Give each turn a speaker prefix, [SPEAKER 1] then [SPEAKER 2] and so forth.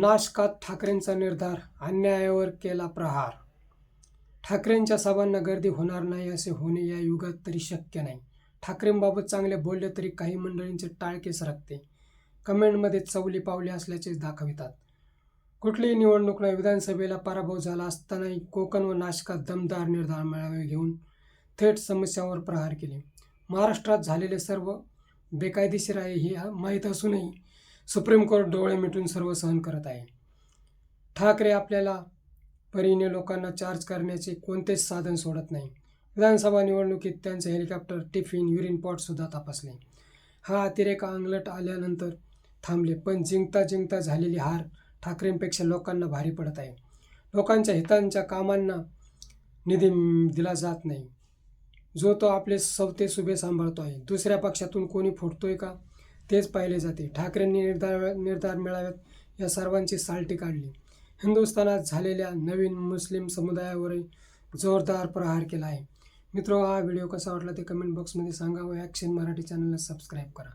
[SPEAKER 1] नाशकात ठाकरेंचा निर्धार अन्यायावर केला प्रहार. ठाकरेंच्या सभांना गर्दी होणार नाही असे होणे या युगात तरी शक्य नाही. ठाकरेंबाबत चांगले बोलले तरी काही मंडळींचे टाळके सरकते. कमेंटमध्ये चवली पावली असल्याचे दाखवितात. कुठलीही निवडणूक नाही विधानसभेला पराभव झाला असतानाही कोकण व नाशकात दमदार निर्धार मेळावे घेऊन थेट समस्यांवर प्रहार केले. महाराष्ट्रात झालेले सर्व बेकायदेशीर आहे हे माहीत असूनही सुप्रीम कोर्ट डोळे मिटून सर्व सहन करत आहे. ठाकरे आपल्याला परीने लोकांना चार्ज करण्याचे कोणतेच साधन सोडत नाही. विधानसभा निवडणुकीत त्यांचे हेलिकॉप्टर टिफिन युरिन पॉटसुद्धा तपासले. हा अतिरेक अंगलट आल्यानंतर थांबले पण जिंकता जिंकता झालेली हार ठाकरेंपेक्षा लोकांना भारी पडत आहे. लोकांच्या हितांच्या कामांना निधी दिला जात नाही. जो तो आपले सवते सुभे सांभाळतो आहे दुसऱ्या पक्षातून कोणी फुटतोय का? तेच पाहिले जाते. ठाकरेंनी निर्धार निर्धार मेळाव्यात या सर्वांची सालटी काढली. हिंदुस्थानात झालेल्या नवीन मुस्लिम समुदायावरही जोरदार प्रहार केला आहे. मित्र हा व्हिडिओ कसा वाटला ते कमेंट बॉक्समध्ये सांगा व ॲक्शन मराठी चॅनलला सबस्क्राईब करा.